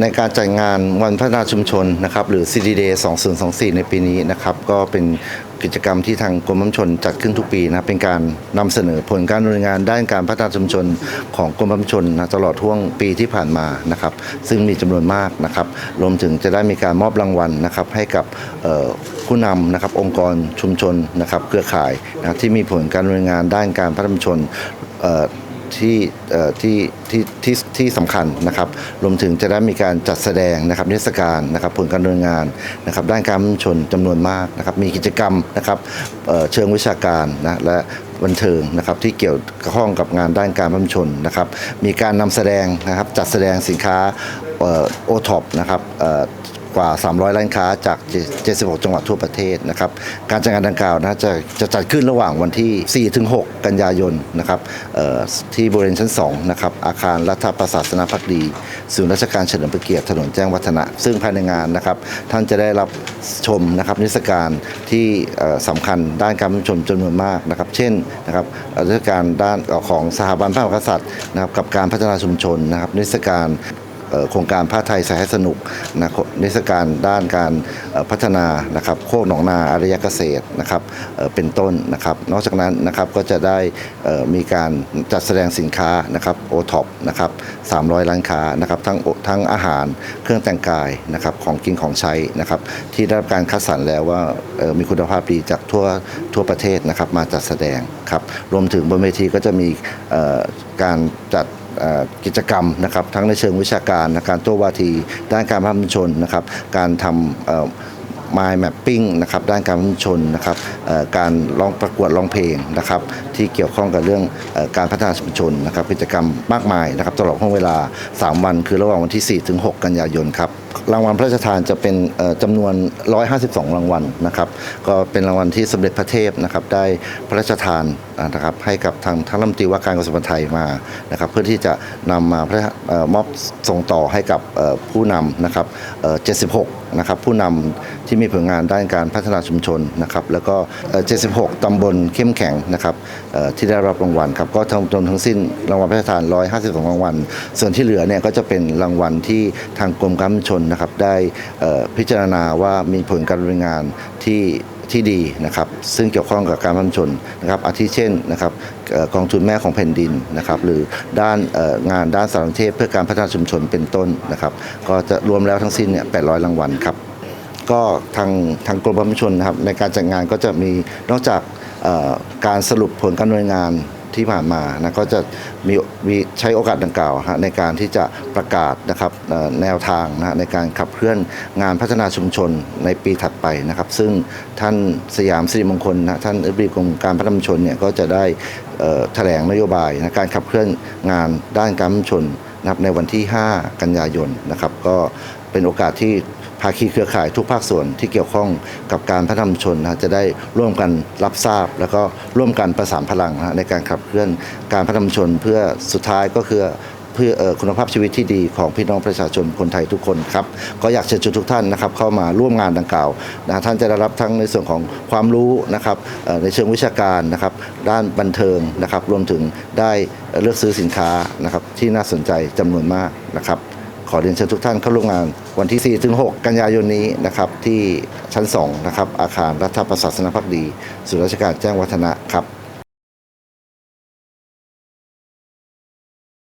ในการจัดงานวันพัฒนาชุมชนนะครับหรือ CDD 2024 ในปีนี้นะครับก็เป็นกิจกรรมที่ทางกรมพัฒนาชนจัดขึ้นทุกปีนะเป็นการนำเสนอผลการดำเนินงานด้านการพัฒนาชุมชนของกรมพัฒนาชนนะตลอดช่วงปีที่ผ่านมานะครับ ซึ่งมีจำนวนมากนะครับรวมถึงจะได้มีการมอบรางวัลนะครับให้กับผู้นำนะครับองค์กรชุมชนนะครับเครือข่ายนะที่มีผลการดำเนินงานด้านการพัฒนาชุมชน ที่ที่ที่ที่ที่สำคัญนะครับรวมถึงจะได้มีการจัดแสดงนะครับนิทรรศการนะครับผลการดำเนินงานนะครับด้านการชุมชนจำนวนมากนะครับมีกิจกรรมนะครับเชิงวิชาการนะและบันเทิงนะครับที่เกี่ยวข้องกับงานด้านการชุมชนนะครับมีการนำแสดงนะครับจัดแสดงสินค้าโอท็อปนะครับ กว่า 300 ร้านค้าจาก 76 จังหวัดทั่วประเทศนะครับ การจัดงานดังกล่าวนะจะจะจัดขึ้นระหว่างวันที่4-6กันยายนนะครับที่บริเวณชั้น 2 นะครับ อาคารรัฐประศาสนพักดีศูนย์ราชการเฉลิมพระเกียรติถนนแจ้งวัฒนะ ซึ่งภายในงานนะครับ ท่านจะได้รับชมนะครับนิทรรศการที่เอ่อสำคัญด้านการชมจำนวนมากนะครับ เช่นนะครับนิทรรศการด้านของสถาบันพระมหากษัตริย์นะครับกับการพัฒนาชุมชนนะครับนิทรรศการ โครงการผ้าไทยสายให้สนุกนะนิทรรศการด้านการพัฒนานะครับโคกหนองนาอารยเกษตรนะครับเป็นต้นนะครับนอกจากนั้นนะครับก็จะได้มีการจัดแสดงสินค้านะครับโอท็อปนะครับ300ร้านค้านะครับทั้งทั้งอาหารเครื่องแต่งกายนะครับของกินของใช้นะครับที่ได้รับการคัดสรรแล้วว่ามีคุณภาพดีจากทั่วทั่วประเทศนะครับมาจัดแสดงครับรวมถึงบนเวทีก็จะมีการจัด กิจกรรมนะครับทั้งในเชิงวิชาการ การโต้วาที ด้านการพัฒนาชนนะครับการทำ มายแมปปิ้งนะครับด้านการพัฒนาชนนะครับการร้องประกวดร้องเพลงนะครับที่เกี่ยวข้องกับเรื่องอการพัฒนาชุมชนนะครับกิจกรรมมากมายนะครับตลอดห่วงเวลา 3 วัน คือระหว่างวันที่ 4 ถึง 6 กันยายนครับรางวัลพระราชทานจะเป็นเอ่อจำนวน 152 รางวัลนะครับก็เป็นรางวัลที่สมเด็จพระเทพนะครับได้พระราชทานนะครับให้กับทางท่านรัฐมนตรีว่าการกระทรวงไทยมานะครับเพื่อที่จะนำมาพระมอบส่งต่อให้กับผู้นำนะครับเอ่อ76นะครับผู้นำที่มีผลงานด้านการพัฒนาชุมชนนะครับแล้วก็เอ่อ76 ตำบลเข้มแข็งนะครับที่ได้รับรางวัลครับก็ทั้งรวมทั้งสิ้นรางวัลพระราชทาน 152 รางวัล ส่วนที่เหลือเนี่ยก็จะเป็นรางวัลที่ทางกรมการชุมชนนะครับได้พิจารณาว่ามีผลการดำเนินงานที่ที่ดีนะครับซึ่งเกี่ยวข้องกับการพัฒนชุมชนนะครับอาทิเช่นนะครับกองทุนแม่ของแผ่นดินนะครับหรือด้านงานด้านสารสนเทศเพื่อการพัฒนาชุมชนเป็นต้นนะครับก็จะรวมแล้วทั้งสิ้นเนี่ย800 รางวัลครับ ก็ทางทางกรมบัญชนนะครับในการจัดงานก็จะมีนอกจากการสรุปผลการดำเนินงานที่ผ่านมานะก็จะมีมีใช้โอกาสดังกล่าวฮะในการที่จะประกาศนะครับแนวทางนะในการขับเคลื่อนงานพัฒนาชุมชนในปีถัดไปนะครับ ซึ่งท่านสยามสิริมงคลนะท่านอธิบดีกรมการพัฒนาชุมชนเนี่ยก็จะได้แถลงนโยบายนะการขับเคลื่อนงานด้านการพัฒนาชุมชนนะครับในวันที่ 5 กันยายนนะครับ ก็เป็นโอกาสที่ ภาคีเครือข่ายทุกภาคส่วนที่เกี่ยวข้องกับการพัฒนาชนนะจะได้ร่วมกันรับทราบ แล้วก็ร่วมกันประสานพลังนะในการขับเคลื่อนการพัฒนาชนเพื่อสุดท้ายก็คือเพื่อคุณภาพชีวิตที่ดีของพี่น้องประชาชนคนไทยทุกคนครับก็อยากเชิญชวนทุกท่านนะครับเข้ามาร่วมงานดังกล่าวนะท่านจะได้รับทั้งในส่วนของความรู้นะครับในเชิงวิชาการนะครับด้านบันเทิงนะครับรวมถึงได้เลือกซื้อสินค้านะครับที่น่าสนใจจำนวนมากนะครับ ขอเรียนเชิญทุกท่านเข้าร่วมงานวันที่ 4 ถึง 6 กันยายนนี้นะครับที่ชั้น 2 นะครับอาคารรัฐประศาสนพักดี ศูนย์ราชการแจ้งวัฒนะครับ